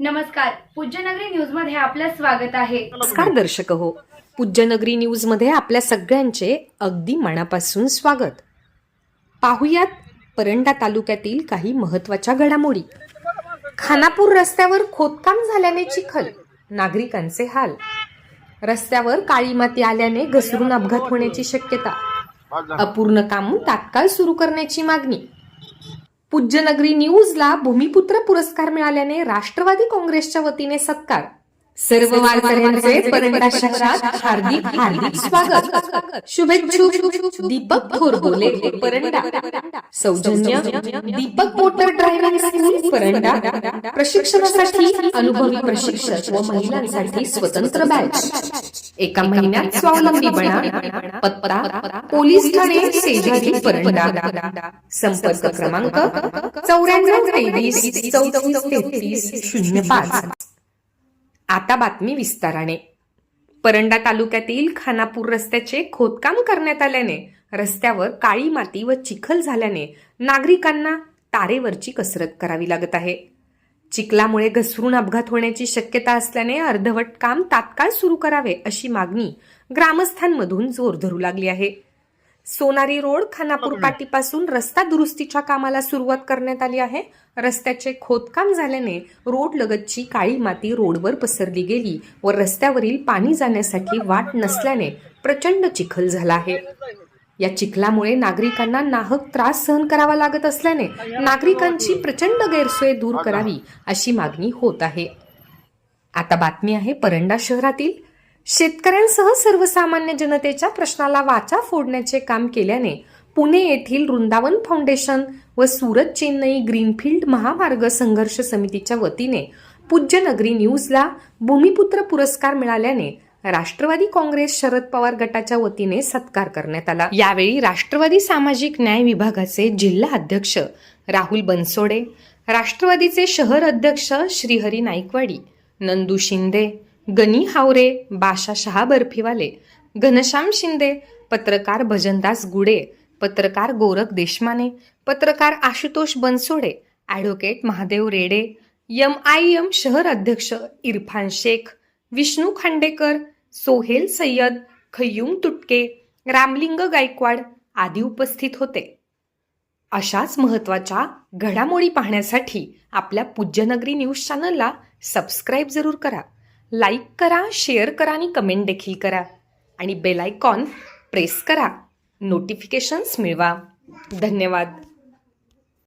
नमस्कार पूज्यनगरी न्यूजमध्ये आपलं स्वागत आहे. नमस्कार दर्शक हो पूज्यनगरी न्यूजमध्ये आपल्या सगळ्यांचे अगदी मनापासून स्वागत. पाहुयात परंडा तालुक्यातील काही महत्त्वाच्या घडामोडी. खानापूर रस्त्यावर खोदकाम झाल्याने चिखल नागरिकांचे हाल. रस्त्यावर काळी माती आल्याने घसरून अपघात होण्याची शक्यता. अपूर्ण काम तात्काळ सुरू करण्याची मागणी. पूज्यनगरी न्यूजला भूमिपुत्र पुरस्कार मिळाल्याने राष्ट्रवादी काँग्रेसच्या वतीने सत्कार. सर्व वारकऱ्यांचे शहरात हार्दिक हार्दिक स्वागत. शुभेच्छुक दीपक थोरबोले परंडा. सौजन्य Deepak motor driving school Paranda. प्रशिक्षणासाठी अनुभवी प्रशिक्षक व महिलांसाठी स्वतंत्र बॅच. एका महिन्यात स्वावलंबी बना. पत्ता पोलीस ठाणे शेजारी परंडा. संपर्क क्रमांक चौऱ्याण्णव तेवीस चौतीस तेहतीस शून्य पाच. आता बातमी विस्ताराने. परंडा तालुक्यातील खानापूर रस्त्याचे खोदकाम करण्यात आल्याने रस्त्यावर काळी माती व चिखल झाल्याने नागरिकांना तारेवरची कसरत करावी लागत आहे. चिखलामुळे घसरून अपघात होण्याची शक्यता असल्याने अर्धवट काम तात्काळ सुरू करावे अशी मागणी ग्रामस्थांमधून जोर धरू लागली आहे. सोनारी रोड खानापूर पाटीपासून रस्ता दुरुस्तीच्या कामाला सुरुवात करण्यात आली आहे. रस्त्याचे खोदकाम झाल्याने रोड लगतची काळी माती रोडवर पसरली गेली व रस्त्यावरील पाणी जाण्यासाठी वाट नसल्याने प्रचंड चिखल झाला आहे. या चिखलामुळे नागरिकांना नाहक त्रास सहन करावा लागत असल्याने नागरिकांची प्रचंड गैरसोय दूर करावी अशी मागणी होत आहे. आता बातमी आहे परंडा शहरातील शेतकऱ्यांसह सर्वसामान्य जनतेच्या प्रश्नाला वाचा फोडण्याचे काम केल्याने पुणे येथील वृंदावन फाउंडेशन व सुरत चेन्नई ग्रीनफील्ड महामार्ग संघर्ष समितीच्या वतीने पूज्यनगरी न्यूजला भूमिपुत्र पुरस्कार मिळाल्याने राष्ट्रवादी काँग्रेस शरद पवार गटाच्या वतीने सत्कार करण्यात आला. यावेळी राष्ट्रवादी सामाजिक न्याय विभागाचे जिल्हा अध्यक्ष राहुल बनसोडे राष्ट्रवादीचे शहर अध्यक्ष श्रीहरी नाईकवाडी नंदू शिंदे गनी हावरे बाशा शहा बर्फीवाले घनश्याम शिंदे पत्रकार भजनदास गुडे पत्रकार गोरख देशमाने पत्रकार आशुतोष बनसोडे ॲडव्होकेट महादेव रेडे यम आय एम शहर अध्यक्ष इरफान शेख विष्णू खांडेकर सोहेल सय्यद खय्यूम तुटके रामलिंग गायकवाड आदी उपस्थित होते. अशाच महत्त्वाच्या घडामोडी पाहण्यासाठी आपल्या पूज्यनगरी न्यूज चॅनलला सबस्क्राईब जरूर करा. लाईक करा शेअर करा आणि कमेंट देखील करा. आणि बेल आयकॉन प्रेस करा. नोटिफिकेशन्स मिळवा. धन्यवाद.